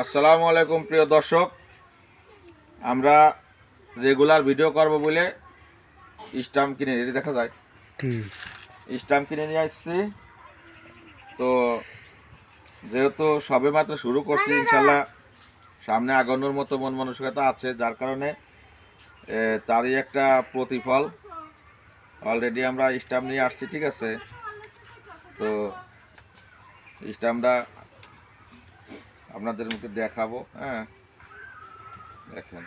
আসসালামু আলাইকুম প্রিয় দর্শক। আমরা রেগুলার ভিডিও করব বলে স্টাম্প কিনে এটি দেখা যায়। স্টাম্প কিনে নিয়ে আসছি। তো যেহেতু সবে মাত্র শুরু করছি ইনশাল্লাহ সামনে আগানোর মতো মন মানসিকতা আছে যার কারণে তারই একটা প্রতিফল। অলরেডি আমরা স্টাম্প নিয়ে আসছি ঠিক আছে? তো স্টাম্পটা আপনাদের মুখে দেখাবো হ্যাঁ? দেখেন।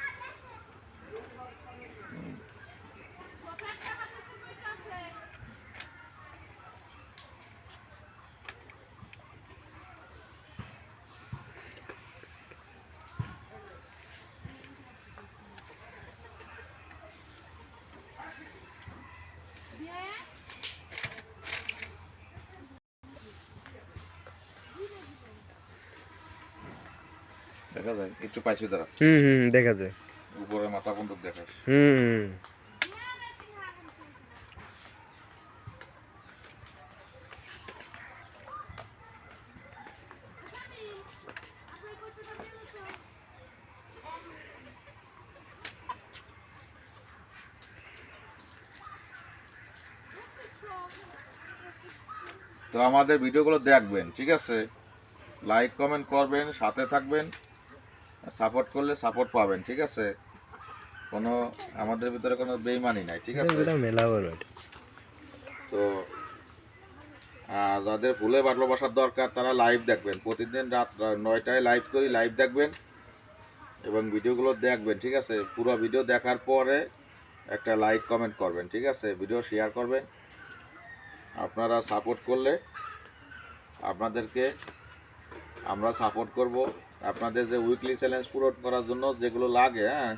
দেখা যায় একটু পাইছি তারা হুম হুম দেখা যায়। উপরে মাথা বন্দুক দেখাস হুম হুম। তো আমাদের ভিডিওগুলো দেখবেন ঠিক আছে? লাইক কমেন্ট করবেন সাথে থাকবেন। সাপোর্ট করলে সাপোর্ট পাবেন ঠিক আছে? কোনো আমাদের ভিতরে কোনো বেইমানি নাই ঠিক আছে? তো যাদের ফুলে ভালোবাসার দরকার তারা লাইভ দেখবেন। প্রতিদিন রাত নয়টায় লাইভ করি লাইভ দেখবেন এবং ভিডিওগুলো দেখবেন ঠিক আছে? পুরো ভিডিও দেখার পরে একটা লাইক কমেন্ট করবেন ঠিক আছে? ভিডিও শেয়ার করবেন। আপনারা সাপোর্ট করলে আপনাদেরকে আমরা সাপোর্ট করব। আপনাদের যে উইকলি চ্যালেঞ্জ পূরণ করার জন্য যেগুলো লাগে হ্যাঁ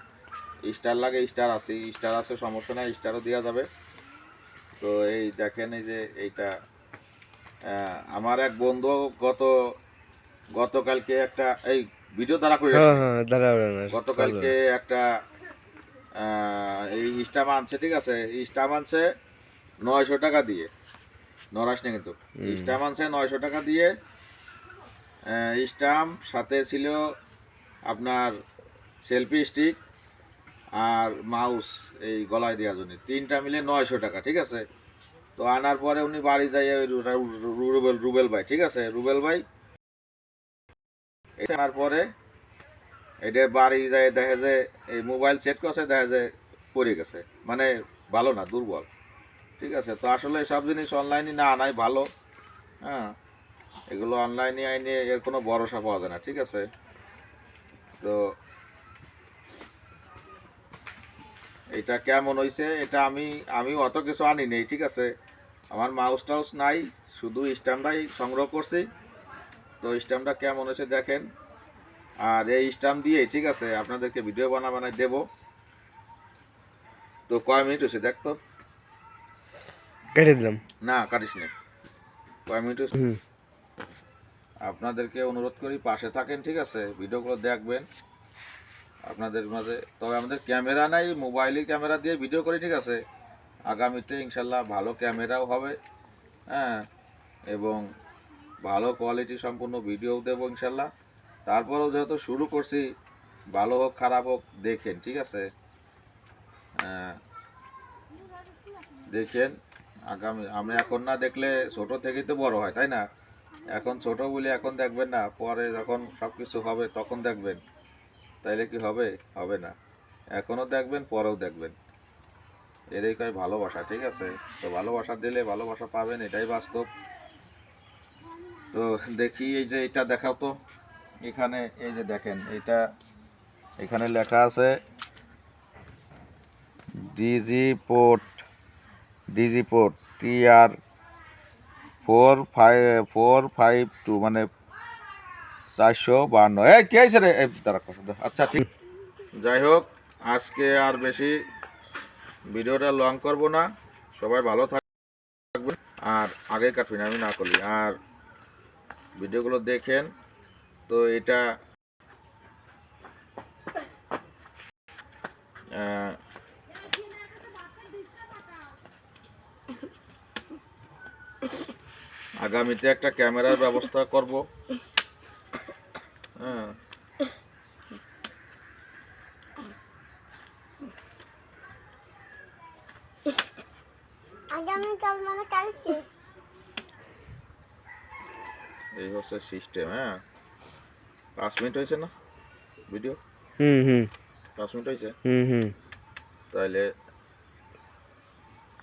স্টার লাগে স্টার আছে স্টার আছে সমস্যা নাই স্টারও দেওয়া যাবে তো এই দেখেন এই যে এইটা আমার এক বন্ধু গত গতকালকে একটা এই ভিডিও দ্বারা করে হ্যাঁ। হ্যাঁ গতকালকে একটা এই স্টাম আনছে ঠিক আছে স্টাম আনছে নয়শো টাকা দিয়ে নরাস না কিন্তু। স্টাম আনছে নয়শো টাকা দিয়ে স্টাম্প, সাথে ছিল আপনার সেলফি স্টিক আর মাউস এই গলায় দেওয়ার জন্য। তিনটা মিলে নয়শো টাকা, ঠিক আছে? তো আনার পরে উনি বাড়ি যাই ওই রুবেল রুবেল ভাই, ঠিক আছে? রুবেল ভাই। আনার পরে এটা বাড়ি যায় দেখে যে এই মোবাইল সেট করছে, দেখে যে পড়ে গেছে। মানে ভালো না, দুর্বল। ঠিক আছে? তো আসলে সব জিনিস অনলাইনে না আনাই ভালো। হ্যাঁ? এগুলো অনলাইনে আইনে এর কোনো ভরসা পাওয়া যায় না ঠিক আছে? তো এটা কেমন হয়েছে এটা আমি আমি অত কিছু আনি নেই ঠিক আছে? আমার মাউস টাউস নাই শুধু স্ট্যাম্পটাই সংগ্রহ করছি। তো স্ট্যাম্পটা কেমন হয়েছে দেখেন। আর এই স্ট্যাম্প দিয়ে ঠিক আছে আপনাদেরকে ভিডিও বানা বানাই দেব। তো কয় মিনিট হয়েছে দেখ তো? কেটে দিলাম। না কাটিস নে। কয় মিনিট হয়েছে আপনাদেরকে অনুরোধ করি পাশে থাকেন ঠিক আছে? ভিডিওগুলো দেখবেন। আপনাদের মাঝে তবে আমাদের ক্যামেরা নাই মোবাইলের ক্যামেরা দিয়ে ভিডিও করি ঠিক আছে? আগামীতে ইনশাল্লাহ ভালো ক্যামেরাও হবে হ্যাঁ? এবং ভালো কোয়ালিটি সম্পূর্ণ ভিডিও দেবো ইনশাল্লাহ। তারপরেও যেহেতু শুরু করছি ভালো হোক খারাপ হোক দেখেন ঠিক আছে? হ্যাঁ, দেখেন আগামী আমি এখন না দেখলে ছোট থেকেই তো বড় হয় তাই না? এখন ছোট বলে এখন দেখবেন না, পরে যখন সব কিছু হবে তখন দেখবেন। তাইলে কি হবে? হবে না। এখনও দেখবেন, পরেও দেখবেন। এরই কয় ভালোবাসা, ঠিক আছে? তো ভালোবাসা দিলে ভালোবাসা পাবেন, এটাই বাস্তব। তো দেখি এই যে এটা দেখাও তো। এখানে এই যে দেখেন এটা এখানে লেখা আছে, digi port digi port, T R four five four five two মানে চারশো বান্ন এই, কে আছে রে? দাঁড়া আচ্ছা ঠিক। যাই হোক, আজকে আর বেশি ভিডিওটা লং করব না। সবাই ভালো থাকবে আর আগে কাটবি না আমি না করি আর ভিডিওগুলো দেখেন। তো এটা আগামীতে একটা ক্যামেরার ব্যবস্থা করব। হ্যাঁ। মানে এই হচ্ছে সিস্টেম হ্যাঁ। পাঁচ মিনিট হয়েছে না? ভিডিও হুম হুম। পাঁচ মিনিট হয়েছে? হুম হুম। তাহলে